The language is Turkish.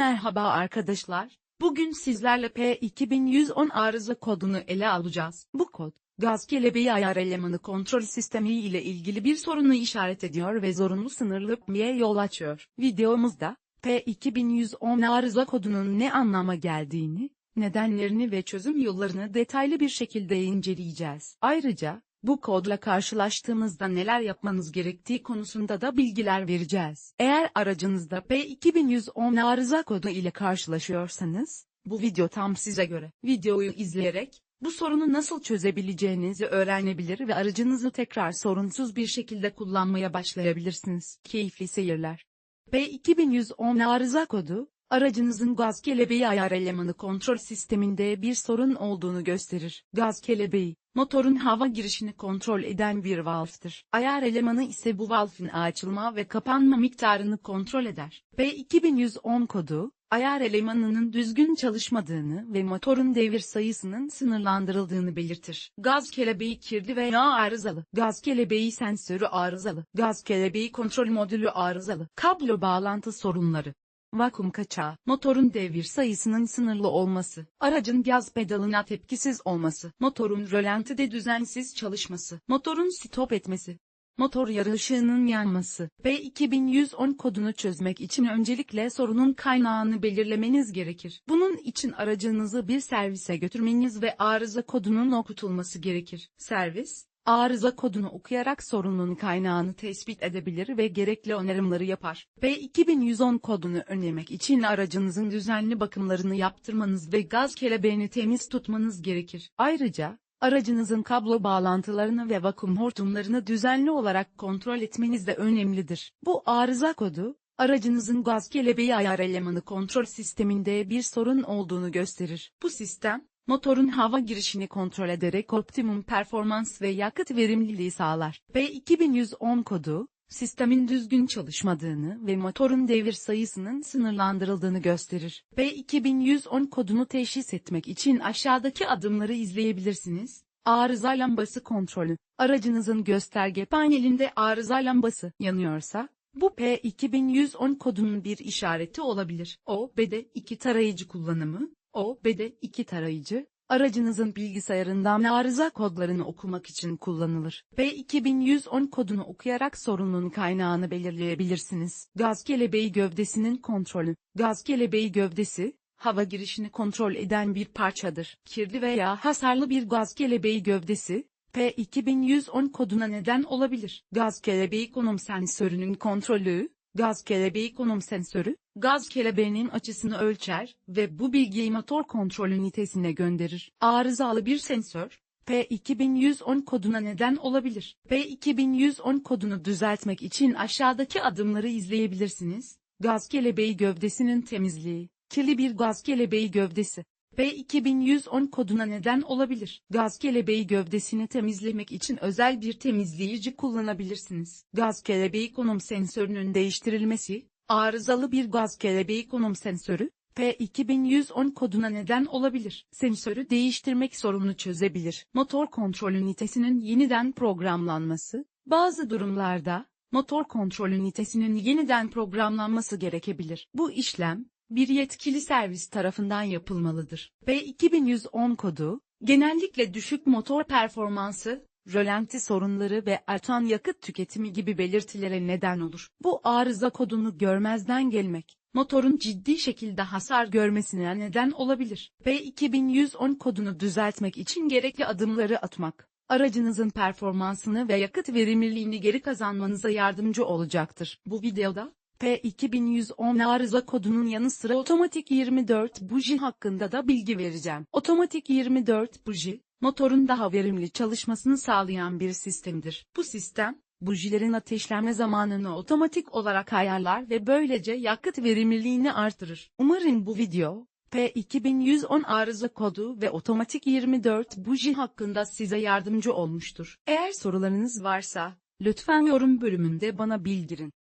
Merhaba arkadaşlar. Bugün sizlerle P2110 arıza kodunu ele alacağız. Bu kod, gaz kelebeği ayar elemanı kontrol sistemi ile ilgili bir sorunu işaret ediyor ve zorunlu sınırlı PM'ye yol açıyor. Videomuzda, P2110 arıza kodunun ne anlama geldiğini, nedenlerini ve çözüm yollarını detaylı bir şekilde inceleyeceğiz. Ayrıca, bu kodla karşılaştığımızda neler yapmanız gerektiği konusunda da bilgiler vereceğiz. Eğer aracınızda P2110 arıza kodu ile karşılaşıyorsanız, bu video tam size göre. Videoyu izleyerek, bu sorunu nasıl çözebileceğinizi öğrenebilir ve aracınızı tekrar sorunsuz bir şekilde kullanmaya başlayabilirsiniz. Keyifli seyirler. P2110 arıza kodu, aracınızın gaz kelebeği ayar elemanı kontrol sisteminde bir sorun olduğunu gösterir. Gaz kelebeği, motorun hava girişini kontrol eden bir valftır. Ayar elemanı ise bu valfin açılma ve kapanma miktarını kontrol eder. P2110 kodu, ayar elemanının düzgün çalışmadığını ve motorun devir sayısının sınırlandırıldığını belirtir. Gaz kelebeği kirli veya arızalı. Gaz kelebeği sensörü arızalı. Gaz kelebeği kontrol modülü arızalı. Kablo bağlantı sorunları. Vakum kaçağı, motorun devir sayısının sınırlı olması, aracın gaz pedalına tepkisiz olması, motorun rölantide düzensiz çalışması, motorun stop etmesi, motor yarı ışığının yanması. P2110 kodunu çözmek için öncelikle sorunun kaynağını belirlemeniz gerekir. Bunun için aracınızı bir servise götürmeniz ve arıza kodunun okutulması gerekir. Servis, arıza kodunu okuyarak sorunun kaynağını tespit edebilir ve gerekli onarımları yapar. P2110 kodunu önlemek için aracınızın düzenli bakımlarını yaptırmanız ve gaz kelebeğini temiz tutmanız gerekir. Ayrıca, aracınızın kablo bağlantılarını ve vakum hortumlarını düzenli olarak kontrol etmeniz de önemlidir. Bu arıza kodu, aracınızın gaz kelebeği ayar elemanı kontrol sisteminde bir sorun olduğunu gösterir. Bu sistem, motorun hava girişini kontrol ederek optimum performans ve yakıt verimliliği sağlar. P2110 kodu, sistemin düzgün çalışmadığını ve motorun devir sayısının sınırlandırıldığını gösterir. P2110 kodunu teşhis etmek için aşağıdaki adımları izleyebilirsiniz. Arıza lambası kontrolü. Aracınızın gösterge panelinde arıza lambası yanıyorsa, bu P2110 kodunun bir işareti olabilir. OBD2 tarayıcı kullanımı, OBD2 tarayıcı, aracınızın bilgisayarından arıza kodlarını okumak için kullanılır. P2110 kodunu okuyarak sorunun kaynağını belirleyebilirsiniz. Gaz kelebeği gövdesinin kontrolü. Gaz kelebeği gövdesi, hava girişini kontrol eden bir parçadır. Kirli veya hasarlı bir gaz kelebeği gövdesi, P2110 koduna neden olabilir. Gaz kelebeği konum sensörünün kontrolü, gaz kelebeği konum sensörü, gaz kelebeğinin açısını ölçer ve bu bilgiyi motor kontrol ünitesine gönderir. Arızalı bir sensör, P2110 koduna neden olabilir. P2110 kodunu düzeltmek için aşağıdaki adımları izleyebilirsiniz. Gaz kelebeği gövdesinin temizliği, kirli bir gaz kelebeği gövdesi. P2110 koduna neden olabilir. Gaz kelebeği gövdesini temizlemek için özel bir temizleyici kullanabilirsiniz. Gaz kelebeği konum sensörünün değiştirilmesi, arızalı bir gaz kelebeği konum sensörü, P2110 koduna neden olabilir. Sensörü değiştirmek sorunu çözebilir. Motor kontrol ünitesinin yeniden programlanması, bazı durumlarda, motor kontrol ünitesinin yeniden programlanması gerekebilir. Bu işlem, bir yetkili servis tarafından yapılmalıdır. P2110 kodu, genellikle düşük motor performansı, rölanti sorunları ve artan yakıt tüketimi gibi belirtilere neden olur. Bu arıza kodunu görmezden gelmek, motorun ciddi şekilde hasar görmesine neden olabilir. P2110 kodunu düzeltmek için gerekli adımları atmak, aracınızın performansını ve yakıt verimliliğini geri kazanmanıza yardımcı olacaktır. Bu videoda, P2110 arıza kodunun yanı sıra otomatik 24 buji hakkında da bilgi vereceğim. Otomatik 24 buji, motorun daha verimli çalışmasını sağlayan bir sistemdir. Bu sistem, bujilerin ateşlenme zamanını otomatik olarak ayarlar ve böylece yakıt verimliliğini artırır. Umarım bu video, P2110 arıza kodu ve otomatik 24 buji hakkında size yardımcı olmuştur. Eğer sorularınız varsa, lütfen yorum bölümünde bana bildirin.